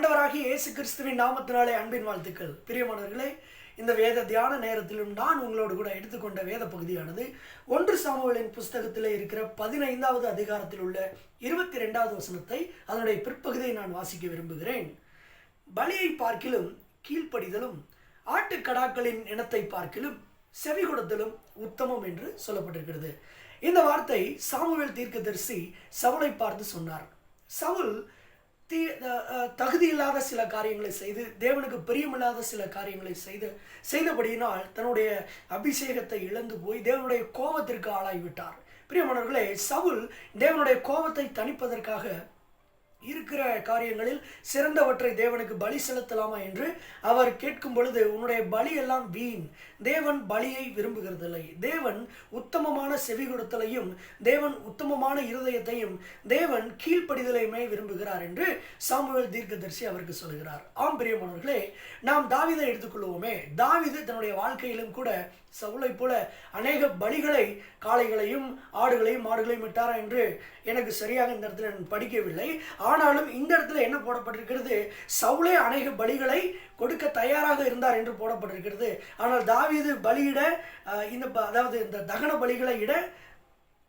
ஆண்டவராகிய இயேசு கிறிஸ்துவின் நாமத்தினாலே அன்பின் வாழ்த்துக்கள். பிரியமானவர்களே இந்த வேத தியான நேரத்திலும் நான் உங்களோடு கூட எடுத்துக்கொண்ட வேத பகுதியானது ஒன்று சாமுவலின் புஸ்தகத்தில் இருக்கிற பதினைந்தாவது அதிகாரத்தில் உள்ள இருபத்தி ரெண்டாவது வசனத்தை அதனுடைய பிற்பகுதியை நான் வாசிக்க விரும்புகிறேன். பலியை பார்க்கிலும் கீழ்ப்படிதலும் ஆட்டுக்கடாக்களின் இனத்தை பார்க்கிலும் செவி கொடுத்தலும் உத்தமம் என்று சொல்லப்பட்டிருக்கிறது. இந்த வார்த்தை சாமுவேல் தீர்க்கதரிசி சவுலை பார்த்து சொன்னார். சவுல் தீ தகுதி இல்லாத தகுதியில்லாத சில காரியங்களை செய்து தேவனுக்கு பிரியமில்லாத சில காரியங்களை செய்து செய்தபடியினால் தன்னுடைய அபிஷேகத்தை இழந்து போய் தேவனுடைய கோபத்திற்கு ஆளாகிவிட்டார். பிரியமானவர்களே சவுல் தேவனுடைய கோபத்தை தணிப்பதற்காக இருக்கிற காரியங்களில் சிறந்தவற்றை தேவனுக்கு பலி செலுத்தலாமா என்று அவர் கேட்கும் பொழுது உன்னுடைய பலி எல்லாம் வீண். தேவன் பலியை விரும்புகிறதில்லை. தேவன் உத்தமமான செவி கொடுத்தலையும் தேவன் உத்தமமான இருதயத்தையும் தேவன் கீழ்ப்படிதலையுமே விரும்புகிறார் என்று சாமுவேல் தீர்க்கதரிசி அவருக்கு சொல்கிறார். ஆம் பிரியமானவர்களே நாம் தாவிதை எடுத்துக்கொள்வோமே. தாவிது தன்னுடைய வாழ்க்கையிலும் கூட சவுளை போல அநேக பலிகளை காளைகளையும் ஆடுகளையும் மாடுகளையும் விட்டாரா என்று எனக்கு சரியாக இந்த இடத்துல நான் படிக்கவில்லை. ஆனாலும் இந்த இடத்துல என்ன போடப்பட்டிருக்கிறது? சவுளே அநேக பலிகளை கொடுக்க தயாராக இருந்தார் என்று போடப்பட்டிருக்கிறது. ஆனால் தாவீது பலியிட இந்த ப- அதாவது இந்த தகன பலிகளை இட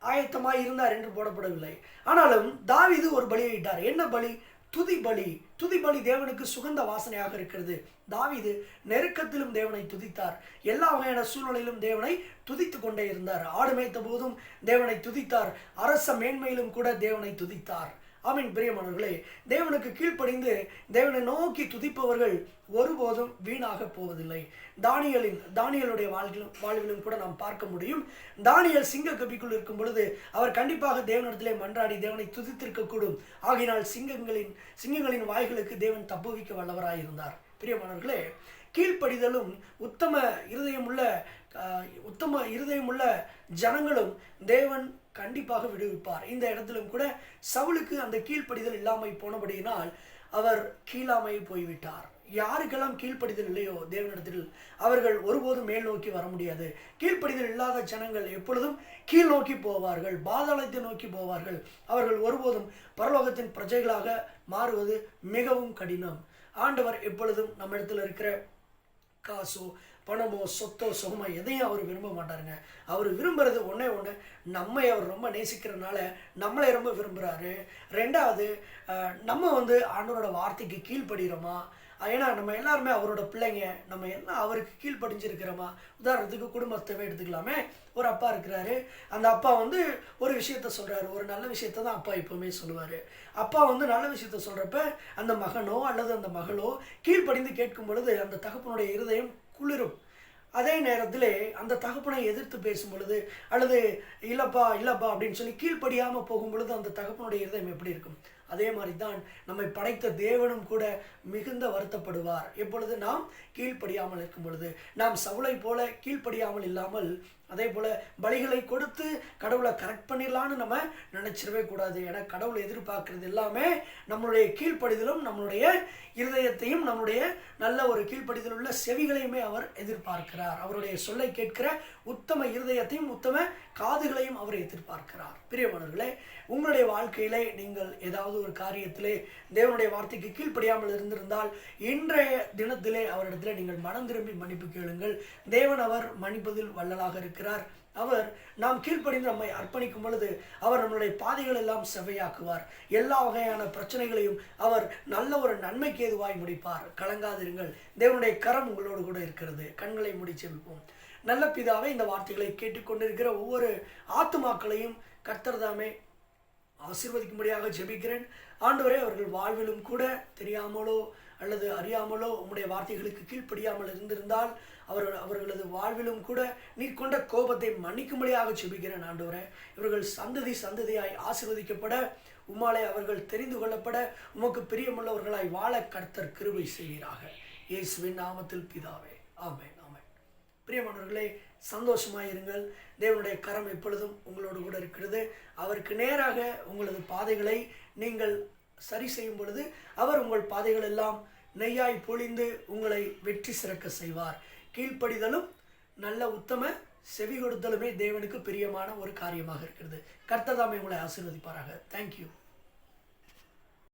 ஆயத்தமாக இருந்தார் என்று போடப்படவில்லை. ஆனாலும் தாவீது ஒரு பலியை இட்டார். என்ன பலி? துதி பலி. துதி பலி தேவனுக்கு சுகந்த வாசனையாக இருக்கிறது. தாவிது நெருக்கத்திலும் தேவனை துதித்தார். எல்லா வகையான சூழ்நிலையிலும் தேவனை துதித்து கொண்டே இருந்தார். ஆடு மேய்த்த போதும் தேவனை துதித்தார். அரச மேன்மையிலும் கூட தேவனை துதித்தார். ஆமீன் பிரியமானவர்களே தேவனுக்கு கீழ்ப்படிந்து தேவனை நோக்கி துதிப்பவர்கள் ஒருபோதும் வீணாக போவதில்லை. தானியலின் தானியலுடைய வாழ்விலும் வாழ்விலும் கூட நாம் பார்க்க முடியும். தானியல் சிங்க கபிக்குள் இருக்கும் பொழுது அவர் கண்டிப்பாக தேவனிடத்திலே மன்றாடி தேவனை துதித்திருக்கக்கூடும். ஆகினால் சிங்கங்களின் சிங்கங்களின் வாய்களுக்கு தேவன் தப்புவிக்க வல்லவராயிருந்தார். பிரியமானவர்களே கீழ்ப்படிதலும் உத்தம இருதயமுள்ள உத்தம இருதயமுள்ள ஜனங்களும் தேவன் கண்டிப்பாக விடுவிப்பார். இந்த இடத்திலும் கூட சவுலுக்கு அந்த கீழ்ப்படிதல் இல்லாமல் போனபடியினால் அவர் கீழாமை போய்விட்டார். யாருக்கெல்லாம் கீழ்ப்படிதல் இல்லையோ தேவனிடத்தில் அவர்கள் ஒருபோதும் மேல் நோக்கி வர முடியாது. கீழ்ப்படிதல் இல்லாத ஜனங்கள் எப்பொழுதும் கீழ் நோக்கி போவார்கள் பாதாளத்தை நோக்கி போவார்கள். அவர்கள் ஒருபோதும் பரலோகத்தின் பிரஜைகளாக மாறுவது மிகவும் கடினம். ஆண்டவர் எப்பொழுதும் நம்மிடத்தில் இருக்கிற காசோ பணமோ சொத்தோ சுகமோ எதையும் அவர் விரும்ப மாட்டாருங்க. அவர் விரும்புறது ஒன்றே ஒன்று நம்மை அவர் ரொம்ப நேசிக்கிறனால நம்மளை ரொம்ப விரும்புகிறாரு ரெண்டாவது நம்ம வந்து ஆண்டவரோட வார்த்தைக்கு கீழ்ப்படுகிறோமா ஏன்னா நம்ம எல்லாருமே அவரோட பிள்ளைங்க. நம்ம எல்லாம் அவருக்கு கீழ்ப்படிஞ்சிருக்கிறோமா? உதாரணத்துக்கு குடும்பத்தை எடுத்துக்கலாமே. ஒரு அப்பா இருக்கிறாரு. அந்த அப்பா வந்து ஒரு விஷயத்த சொல்கிறாரு ஒரு நல்ல விஷயத்த தான் அப்பா எப்போவுமே சொல்லுவார். அப்பா வந்து நல்ல விஷயத்த சொல்கிறப்ப அந்த மகனோ அல்லது அந்த மகளோ கீழ்ப்படிந்து கேட்கும் பொழுது அந்த தகப்பனுடைய இருதயம் குளிரும். அதே நேரத்தில் அந்த தகப்பனை எதிர்த்து பேசும் பொழுது அல்லது இல்லப்பா இல்லப்பா அப்படின்னு சொல்லி கீழ்ப்படியாமல் போகும் பொழுது அந்த தகப்பனுடைய இருதயம் எப்படி இருக்கும்? அதே மாதிரி தான் நம்மை படைத்த தேவனும் கூட மிகுந்த வருத்தப்படுவார். எப்பொழுது நாம் கீழ்ப்படியாமல் இருக்கும் பொழுது நாம் சவுளை போல கீழ்ப்படியாமல் இல்லாமல் அதே போல் பலிகளை கொடுத்து கடவுளை கரெக்ட் பண்ணிடலான்னு நம்ம நினச்சிடவே கூடாது. ஏன்னா கடவுள் எதிர்பார்க்கறது எல்லாமே நம்மளுடைய கீழ்ப்படிதலும் நம்மளுடைய இருதயத்தையும் நம்முடைய நல்ல ஒரு கீழ்ப்படிதல் உள்ள செவிகளையுமே அவர் எதிர்பார்க்கிறார். அவருடைய சொல்லை கேட்கிற உத்தம இருதயத்தையும் உத்தம காதுகளையும் அவர் எதிர்பார்க்கிறார். பிரியமானவர்களே உங்களுடைய வாழ்க்கையிலே நீங்கள் ஏதாவது ஒரு காரியத்திலே தேவனுடைய வார்த்தைக்கு கீழ்ப்படியாமல் இருந்திருந்தால் இன்றைய தினத்திலே அவரிடத்திலே நீங்கள் மனம் திரும்பி மன்னிப்பு கேளுங்கள். தேவன் அவர் மன்னிப்பதில் வள்ளலாக இருக்கிறார். இருக்கிறார். அவர் நாம் கீழ்ப்படிந்து நம்மை அர்ப்பணிக்கும் பொழுது அவர் நம்மளுடைய பாதைகள் எல்லாம் செவ்வையாக்குவார். எல்லா வகையான பிரச்சனைகளையும் அவர் நல்ல ஒரு நன்மைக்கு ஏதுவாய் முடிப்பார். கலங்காதிருங்கள். தேவனுடைய கரம் உங்களோடு கூட இருக்கிறது. கண்களை மூடி செவிப்போம் நல்ல பிதாவே இந்த வார்த்தைகளை கேட்டுக்கொண்டிருக்கிற ஒவ்வொரு ஆத்துமாக்களையும் கர்த்தர்தாமே ஆசீர்வதிக்கும்படியாக ஜெபிக்கிறேன். ஆண்டவரே அவர்கள் வாழ்விலும் கூட தெரியாமலோ அல்லது அறியாமலோ உம்முடைய வார்த்தைகளுக்கு கீழ்ப்படியாமல் இருந்திருந்தால் அவர்கள் அவர்களது வாழ்விலும் கூட நீர் கொண்ட கோபத்தை மன்னிக்கும்படியாக ஜெபிக்கிறேன் ஆண்டவரே. இவர்கள் சந்ததி சந்ததியாய் ஆசீர்வதிக்கப்பட உம்மாலே அவர்கள் தெரிந்து கொள்ளப்பட உமக்கு பிரியமுள்ளவர்களாய் வாழ கர்த்தர் கிருபை செய்வீராக. இயேசுவின் நாமத்தில் பிதாவே ஆமேன். பிரியமானவர்களே சந்தோஷமாக இருங்கள் தேவனுடைய கரம் எப்பொழுதும் உங்களோடு கூட இருக்கிறது. அவருக்கு நேராக உங்களது பாதைகளை நீங்கள் சரி செய்யும் பொழுது அவர் உங்கள் பாதைகள் எல்லாம் நெய்யாய் பொழிந்து உங்களை வெற்றி சிறக்க செய்வார். கீழ்ப்படிதலும் நல்ல உத்தம செவி கொடுத்தலுமே தேவனுக்கு பிரியமான ஒரு காரியமாக இருக்கிறது. கர்த்ததாமே உங்களை ஆசீர்வதிப்பாராக. தேங்க்யூ